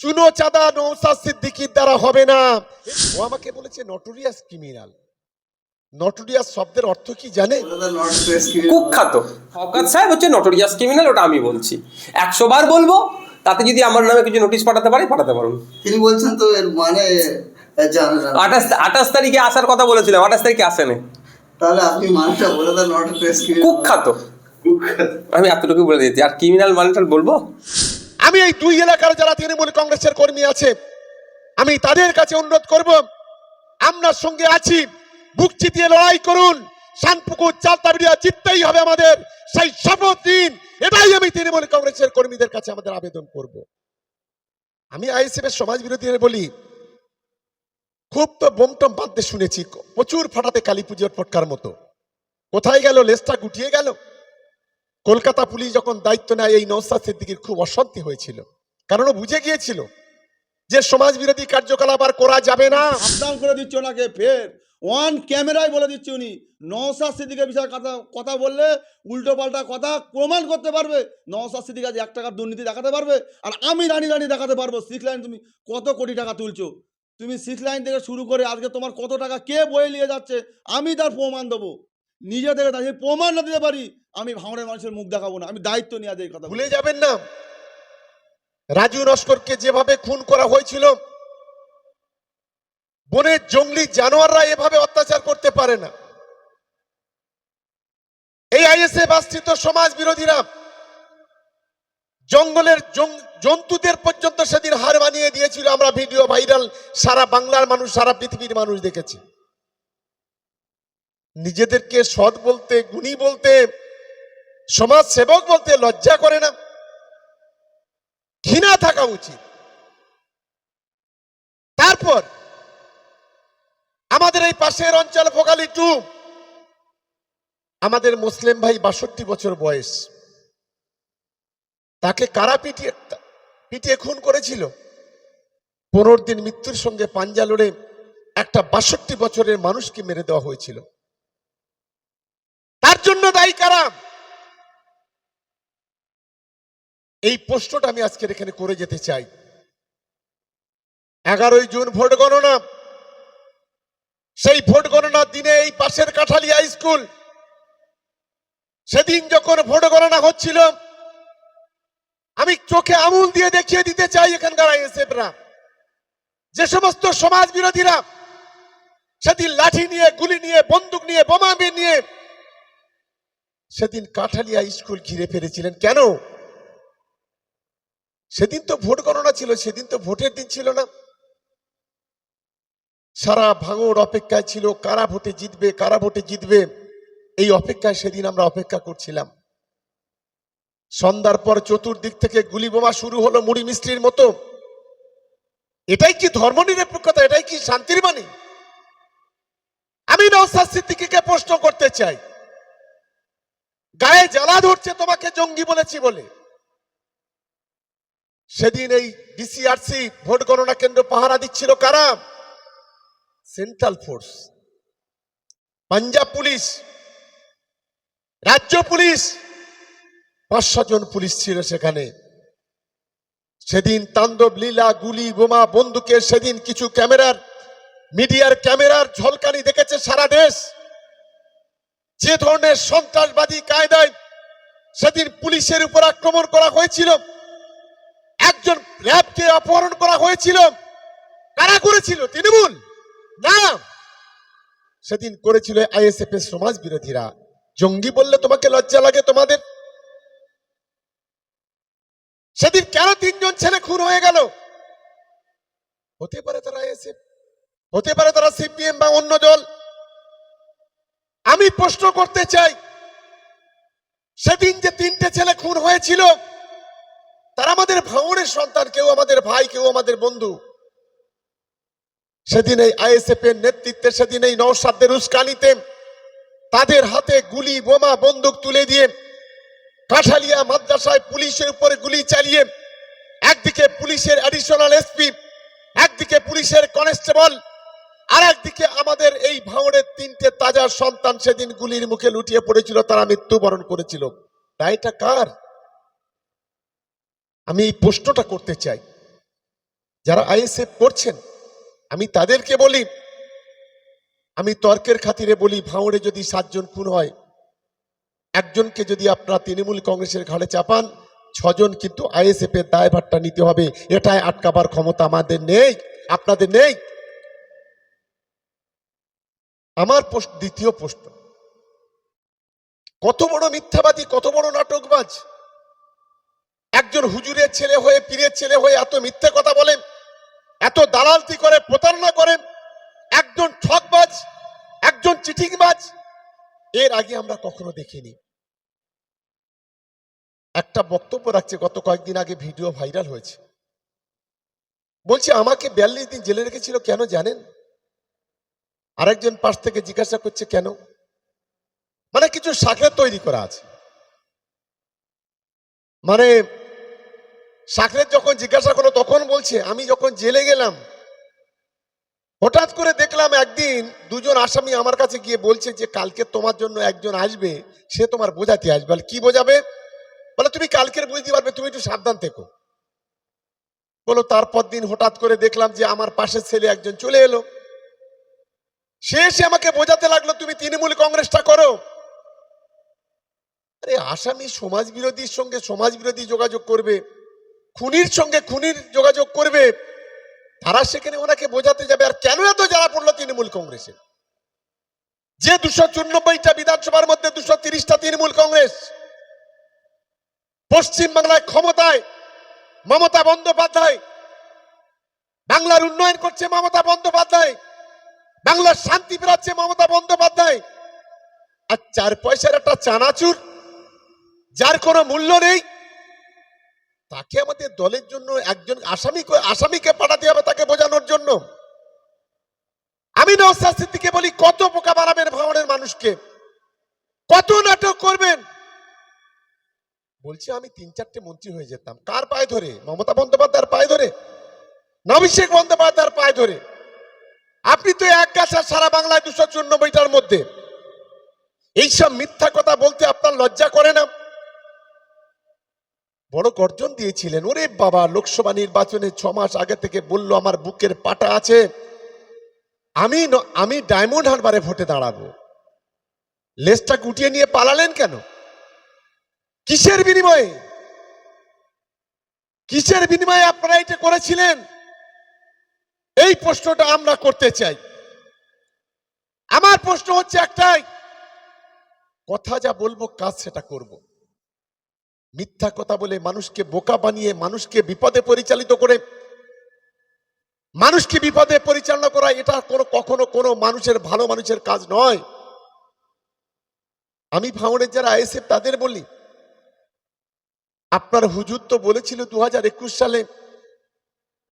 চুনো চাঁদা নৌসাদ সিদ্দিকির দ্বারা হবে না। ও আমাকে বলেছে নটোরিয়াস ক্রিমিনাল নটোরিয়াস শব্দের অর্থ কি জানে? কুখ্যাত। অকাত সাহেব হচ্ছে নটোরিয়াস ক্রিমিনাল ওটা আমি বলছি। একশো বার বলব তাতে যদি আমার নামে কিছু নোটিশ পাঠাতে পারি পাঠাতে পারুন তিনি বলছেন তো এর মানে আঠাশ আঠাশ তারিখে আসার কথা বলেছিলাম আঠাশ তারিখে আসেনি। তাহলে আপনি মানটা বলে দেন নট প্রেস কুখ্যাত। আমি এতটুকু বলে দিয়েছি। আর ক্রিমিনাল মানেটা বলব? আমি এই দুই এলাকার যারা তৃণমূল কংগ্রেসের কর্মী আছে, আমি তাদের কাছে অনুরোধ করব, আমরা সঙ্গে আছি, বুক চিতিয়ে লড়াই করুন শানপুকুর চালতাবিড়িয়া জিততেই হবে আমাদের, সেই শপথ দিন, এটাই আমি তৃণমূল কংগ্রেসের কর্মীদের কাছে আমাদের আবেদন করব। আমি আইএসএফ এর সমাজ বিরোধীদের বলি, খুব তো বোমটম বাঁধতে শুনেছি, প্রচুর ফাটাতে কালী পুজোর ফটকার মতো। কোথায় গেল, লেজটা গুটিয়ে গেল? কলকাতা পুলিশ যখন দায়িত্ব নেয়, এই নৌসাদ সিদ্দিকির খুব অশান্তি হয়েছিল। কারণ ও বুঝে গিয়েছিল যে সমাজ বিরোধী কার্যকলাপ আর করা যাবে না। সাবধান করে দিচ্ছে ওনাকে, ফের। ওয়ান ক্যামেরায় বলে দিচ্ছে উনি নওসাদ সিদ্দিকের বিষয়ে কথা কথা বললে উল্টো পাল্টা কথা প্রমাণ করতে পারবে। নওসাদ সিদ্দিক আজ এক টাকার দুর্নীতি দেখাতে পারবে, আর আমি রানী রানী দেখাতে পারব। সিক্স লাইন তুমি কত কোটি টাকা তুলছো? তুমি সিক্স লাইন থেকে শুরু করে আজকে তোমার কত টাকা, কে বয়ে নিয়ে যাচ্ছে? আমি তার প্রমাণ দেবো। নিজে থেকে তাই প্রমাণ না দিতে পারি আমি ভাঙড়ের মানুষের মুখ দেখাবো না আমি দায়িত্ব নিয়ে আজ এই কথা ভুলে যাবেন না। রাজু নস্করকে যেভাবে খুন করা হয়েছিল বনের জঙ্গলি জানোয়াররা এভাবে অত্যাচার করতে পারে না। এই আইএসএফ আশ্রিত সমাজ বিরোধীরা জঙ্গলের জন্তুদের পর্যন্ত সেদিন হার মানিয়ে দিয়েছিল। আমরা ভিডিও ভাইরাল সারা বাংলার মানুষ সারা পৃথিবীর মানুষ দেখেছে। নিজেদেরকে সৎ বলতে, গুণী বলতে সমাজ সেবক বলতে লজ্জা করে না। ঘৃণা থাকা উচিত। তারপর আমাদের এই পাশের অঞ্চল ভোগালী টু, আমাদের মুসলিম ভাই বাষট্টি বছর বয়স। তাকে কারা পিটিয়ে পিটিয়ে খুন করেছিল? পনেরো দিন মৃত্যুর সঙ্গে পাঞ্জা লড়ে একটা বাষট্টি বছরের মানুষকে মেরে দেওয়া হয়েছিল। তার জন্য দায়ী কারা? এই প্রশ্নটা আমি আজকের এখানে করে যেতে চাই। এগারোই জুন ভোট গণনা। সেই ভোট গণনার দিনে এই পাশের কাঠালিয়া স্কুল। সেদিন যখন ভোট গণনা হচ্ছিল, আমি চোখে আমুল দিয়ে দেখিয়ে দিতে চাই এখানকার আইএসএফরা। যে সমস্ত সমাজ বিরোধীরা সেদিন লাঠি নিয়ে গুলি নিয়ে বন্দুক নিয়ে বোমা নিয়ে সেদিন কাঠালিয়া স্কুল ঘিরে ফেলেছিলেন। কেন? সেদিন তো ভোট গণনা ছিল, সেদিন তো ভোটের দিন ছিল না। সারা ভাঙর অপেক্ষায় ছিল, কারা ভোটে জিতবে, কারা ভোটে জিতবে? এই অপেক্ষায় সেদিন আমরা অপেক্ষা করছিলাম। সন্ধ্যার পর চতুর্দিক থেকে গুলি বোমা শুরু হলো মুড়ি মিস্ত্রির মতো। এটাই কি ধর্ম নিরপেক্ষতা এটাই কি শান্তির বাণী? আমি নওসাদ সিদ্দিকীকে প্রশ্ন করতে চাই। গায়ে জ্বালা ধরছে তোমাকে জঙ্গি বলেছি বলে। সেদিন এই ডিসিআরসি ভোট গণনা কেন্দ্র পাহারা দিচ্ছিল কারা? Central force Punjab police. রাজ্য পুলিশ। পাঁচশো জন পুলিশ ছিল সেখানে। সেদিন তাণ্ডব, লীলা, গুলি, বোমা, বন্দুকের, সেদিন কিছু ক্যামেরার, মিডিয়ার ক্যামেরার ঝলকানি দেখেছে সারা দেশ। যে ধরনের সন্ত্রাসবাদী কায়দায় সেদিন পুলিশের উপর আক্রমণ করা হয়েছিল। একজন র্যাবকে অপহরণ করা হয়েছিল। কারা করেছিল, তৃণমূল? না। সেদিন করেছিল আইএসএফ এর সমাজ বিরোধীরা জঙ্গি বললে তোমাকে লজ্জা লাগে তোমাদের? সেদিন কেন তিনজন ছেলে খুন হয়ে গেল? হতে পারে তারা আইএসএফ, হতে পারে তারা সিপিএম বা অন্য দল। আমি প্রশ্ন করতে চাই, সেদিন যে তিনটে ছেলে খুন হয়েছিল, তারা আমাদের ভাঙড়ের সন্তান, কেউ আমাদের ভাই, কেউ আমাদের বন্ধু। সেদিন এই আইএসএফ এর নেতৃত্বে, সেদিন এই নৌসাদদের উস্কানিতে তাদের হাতে গুলি, বোমা, বন্দুক তুলে দিয়ে কাঠালিয়া মাদ্রাসায় পুলিশের উপরে গুলি চালিয়ে একদিকে পুলিশের অ্যাডিশনাল এসপি একদিকে পুলিশের কনস্টেবল আর একদিকে আমাদের এই ভাঙড়ের তিনটে তাজা সন্তান সেদিন গুলির মুখে লুটিয়ে পড়েছিল, তারা মৃত্যুবরণ করেছিল। দায়টা কার? আমি এই প্রশ্নটা করতে চাই। যারা আইএসএফ করছেন, আমি তাদেরকে বলি, আমি তর্কের খাতিরে বলি, ভাঙড়ে যদি সাতজন খুন হয়, একজনকে যদি আপনারা তৃণমূল কংগ্রেসের ঘাড়ে চাপান, ছজন কিন্তু আইএসএফ এর দায়ভারটা নিতে হবে। এটাই আটকাবার ক্ষমতা আমাদের নেই, আপনাদের নেই। আমার দ্বিতীয় প্রশ্ন। কত বড় মিথ্যাবাদী, কত বড় নাটকবাজ? একজন হুজুরের ছেলে হয়ে, পীরের ছেলে হয়ে এত মিথ্যে কথা বলেন, এত দালালতি করে, প্রতারণা করেন, একজন ঠকবাজ, একজন চিঠিংবাজ এর আগে আমরা কখনো দেখিনি। একটা বক্তব্য রাখছে, গত কয়েকদিন আগে ভিডিও ভাইরাল হয়েছে। বলছে, আমাকে বিয়াল্লিশ দিন জেলে রেখেছিল কেন জানেন? আরেকজন পাশ থেকে জিজ্ঞাসা করছে, কেন? মানে কিছু শাখা তৈরি করা আছে। মানে শাকরের যখন জিজ্ঞাসা করল, তখন বলছে, আমি যখন জেলে গেলাম, হঠাৎ করে দেখলাম একদিন দুজন আসামি আমার কাছে গিয়ে বলছে যে, কালকে তোমার জন্য একজন আসবে, সে তোমার বোঝাতে আসবে। কি বোঝাবে? বলে, তুমি কালকের বুঝতে পারবে, তুমি একটু সাবধান থেকো। বলো, তারপর দিন হঠাৎ করে দেখলাম যে, আমার পাশের ছেলে একজন চলে এলো। সে এসে আমাকে বোঝাতে লাগল, তুমি তৃণমূল কংগ্রেসটা করো। আরে, আসামি সমাজ বিরোধীর সঙ্গে সমাজ বিরোধী যোগাযোগ করবে, খুনির সঙ্গে খুনির যোগাযোগ করবে, তারা সেখানে ওনাকে বোঝাতে যাবে। আর কেন এত যারা পড়ল তৃণমূল কংগ্রেসে? যে দুশো চুরানব্বইটা বিধানসভার মধ্যে দুশো তিরিশটা তৃণমূল কংগ্রেস পশ্চিম বাংলায় ক্ষমতায়, মমতা বন্দ্যোপাধ্যায়, বাংলার উন্নয়ন করছে মমতা বন্দ্যোপাধ্যায় বাংলার শান্তি ফেরাচ্ছে মমতা বন্দ্যোপাধ্যায়। আর চার পয়সার একটা চানাচুর, যার কোনো মূল্য নেই, তাকে আমাদের দলের জন্য একজন আসামি আসামিকে পাঠাতে হবে তাকে বোঝানোর জন্য। আমি নওসাদ বলি, কত বোকা বানাবেন ভাঙনের মানুষকে? কত নাটক করবেন? বলছি, আমি তিন চারটে মন্ত্রী হয়ে যেতাম। কার পায়ে ধরে? মমতা বন্দ্যোপাধ্যায়ের পায়ে ধরে? নভিষেক বন্দ্যোপাধ্যায়ের পায়ে ধরে? আপনি তো এক গাছা সারা বাংলায় দুশো চুরানব্বইটার মধ্যে। এইসব মিথ্যা কথা বলতে আপনার লজ্জা করে না? বড় গর্জন দিয়েছিলেন। ওরে বাবা, লোকসভা নির্বাচনে ছ মাস আগে থেকে বলল আমার বুকের পাটা আছে। আমি আমি ডায়মন্ড হারবারে ভোটে দাঁড়াবো। লেজটা গুটিয়ে নিয়ে পালালেন কেন? কিসের বিনিময়ে? কিসের বিনিময়ে আপনারা এটা করেছিলেন? এই প্রশ্নটা আমরা করতে চাই। আমার প্রশ্ন হচ্ছে একটাই, কথা যা বলব, কাজ সেটা করব। মিথ্যা কথা বলে মানুষকে বোকা বানিয়ে, মানুষকে বিপদে পরিচালিত করে, মানুষকে বিপদে পরিচালনা করা, এটা কোনো কখনো কোনো মানুষের, ভালো মানুষের কাজ নয়। আমি ভাঙড়ের যারা আইএসএফ, তাদের বলি, আপনার হুজুর তো বলেছিল দু হাজার একুশ সালে